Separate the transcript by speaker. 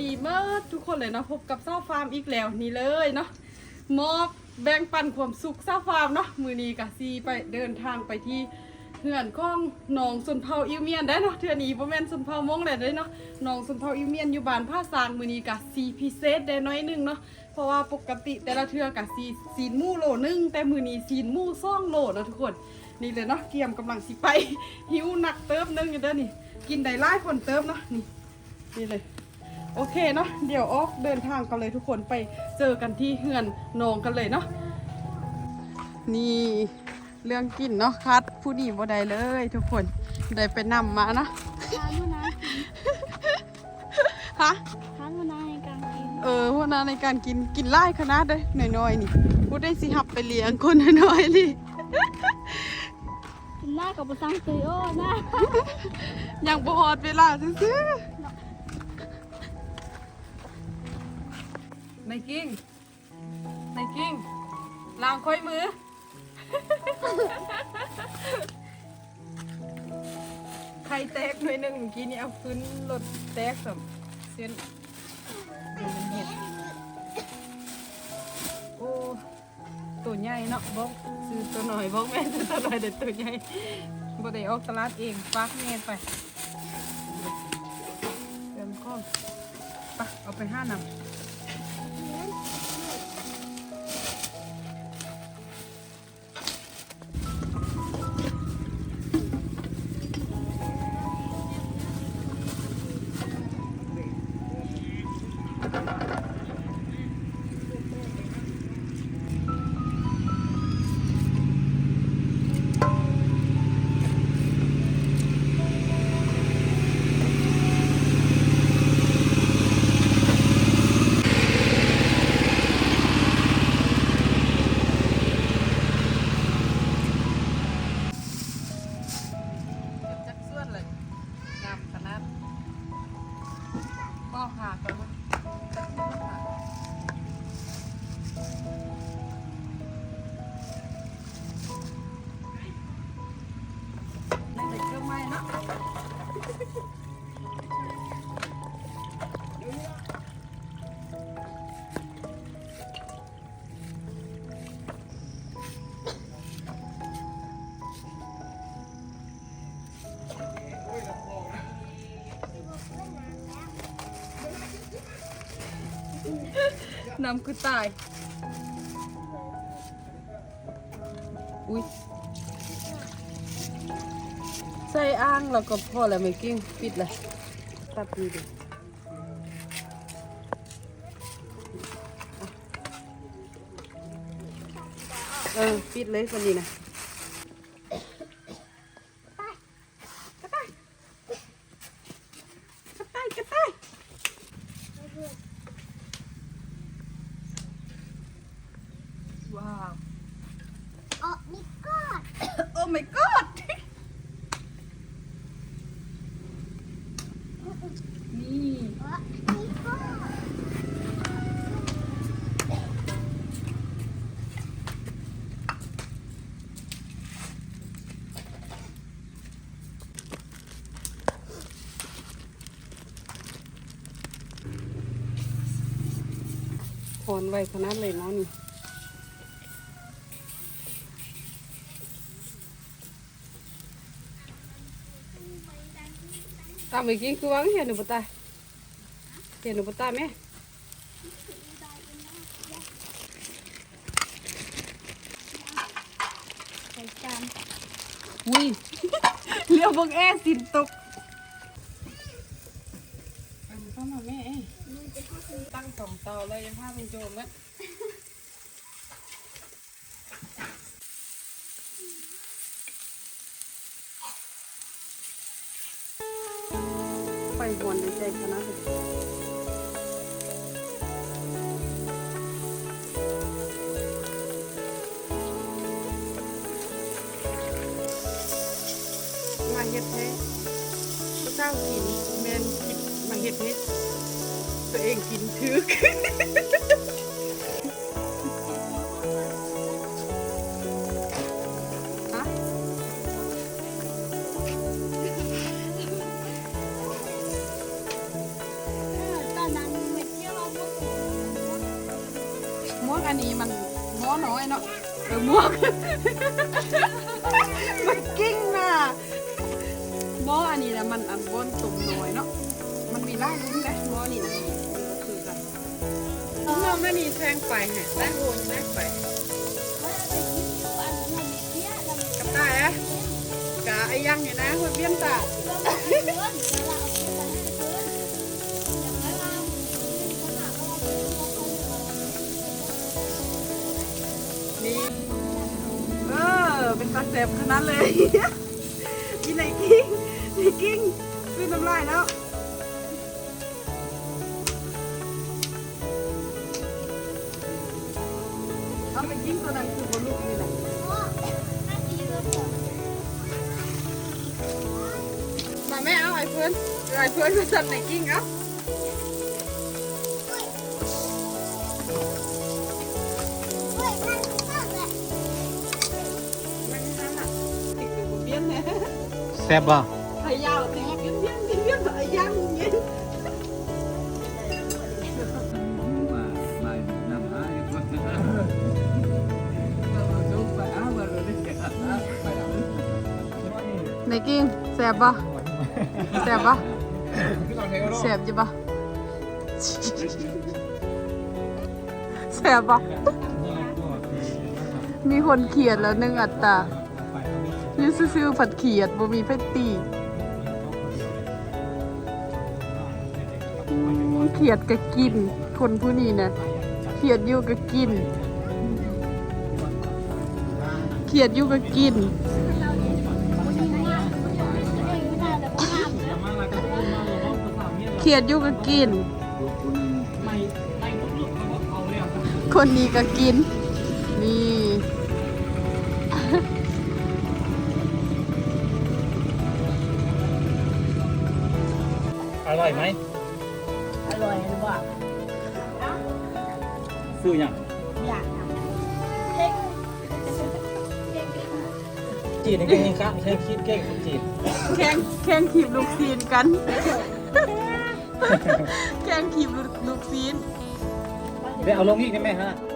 Speaker 1: ดีเมื่อทุกคนเลยเนาะพบกับเศร้าฟาร์มอีกแล้วนี่เลยเนาะมอบแบ่งปันความสุขเศร้าฟาร์มเนาะมือนี้กะซีไปเดินทางไปที่เหือนข้องหนองสุนเผาอิวเมียนได้เนาะเทือนี้บ่แม่นสนเผามงได้เลยเนาะหนองสุนเผาอิวเมียนอยู่บ้านผ้าซางมือนี้กะซีพิเศษได้น้อยหนึงเนาะเพราะว่าปกติแต่ละเทือกะซีซีนมู่โลหนึงแต่มือนี้ซีนมู่ซ่องโลเนาะทุกคนนี่เลยเนาะเกียมกำลังสิไปหิวหนักเติมนึงอยู่เด้อนี่กินได้หลายคนเติมเนาะนี่นี่เลย โอเคเนาะเดี๋ยวออกเดินทางกันเลยทุกคนไปเจอกันที่เฮือนนองกันเลยเนาะนี่เรื่องกินเนาะคัดผู้นี้บ่ได้เลยทุกคนได้ไปนำมาเนาะ
Speaker 2: ทานมื้อนะกิน
Speaker 1: ฮะ
Speaker 2: ทานมื้อนะในการกิน
Speaker 1: เออพวกนั้นในการกินกินไล่ขนาดเลยน้อยๆนี่พูดได้สิหับไปเลี้ยงคนน้อยๆนี่
Speaker 2: กินหน้ากับบ่ซังซื้อโอ้หน้า
Speaker 1: ยังบ่ฮอดเวลาซื่อ ในกิ้งในกิ้งล้างค่อยมือไข่แตกหน่อยหนึงเมื่อกี้นี่เอาขึ้นรถแตกสัมเส้นมันเห็ดโอ้ตัวใหญ่เนาะบอกซื้อตัวหน่อยบอกแม่ซื้อตัวหน่อยเด็ดตัวใหญ่บ่ได้ออกตลาดเองฟักแม่ไปเติมข้อไปะเอาไปห้านำ ค่ะก่ น้ำคือตาย อุ้ยใส่อ่างแล้วก็พอแล้วไม่กิ้งปิดเลยตัดดีดิเออ ปิดเลยคนนี้นะต่ายกระต่ายกระต่าย ว้าว
Speaker 2: อ๋อมีกอด
Speaker 1: โอ้ my god นี่
Speaker 2: อ๋อมีกอด
Speaker 1: ถอนไว้ขนาดเลยเนาะนี่ ตามไปกินคือวางเห็นหนูปตายเห็นหนูปตายไหม
Speaker 2: ใส่จาน
Speaker 1: อุ้ยเรียวบงแอสินตกอันนี้เข้ามาแม่เอ้ยตั้งสองเตาเลยยังพาคุณโจมกันไปบวนในใจขนาดนี้มา เห็ดให้พระเจ้ากินแมนกินมาเห็ดให้ อน้
Speaker 2: อ
Speaker 1: ยเนาะเออหมวกมันกิ้งน่ะหม้ออันนี้นะมันอันบนตุ่มน้อยเนาะมันมีไล่ลุ้นนะหม้อนี่นะคือกันหม้อแม่นี่แทงไปฮะได้โอนได้ไป
Speaker 2: ว่าไปกินอยู่อันนั้นเนี้ยเรา
Speaker 1: กับตาอะกะไอ้ยังเนี่ยนะหัวเบี้ยนตา ตาแสบขนาดเลยมีไหนกิ้งไหนกิ้งขึ้นน้ำลายแล้วเอาไปกิ้งตัวนั้นคือบนลูกนี่แหละมาแม่เอาไอ้เพื่อนไอ้เพื่อนมาจับไหนกิ้งเอา
Speaker 2: แซ่
Speaker 3: บบ่
Speaker 1: พยาวติดเนเบี้ยนเยนเบี้ยนไอ้ยังเงี้ย
Speaker 3: มามาน้ำหาอยู่เราจุกไปเอามเยไปเอา
Speaker 1: ไหนกิ้งแสบปะแสบปะแสบจิปะแสบปะมีคนเขียนแล้วหนึ่งอัตรา อยูซื่อๆผัดเขียดบ่มีเพชรตีอืมเขียดก็กิน คนผู้นี้นะเขียดอยู่ก็กิน เขียดอยู่ก็กิน เขียดอยู่ก็กิน คนนี้ก็กิน นี่
Speaker 3: ร่อยไหม
Speaker 2: อร่อยหรือเปล่า
Speaker 3: ซื้อยัง
Speaker 2: อยากทำเค้กเค้ก
Speaker 3: จีนนี่เก่งครับใช้คิดเก่งจีน
Speaker 1: แข่งแข่งขีบลูกซีนกัน แข่งขีบลูกซีน
Speaker 3: เดี๋ยวเอาลงอีกได้ไหมฮะ
Speaker 2: เ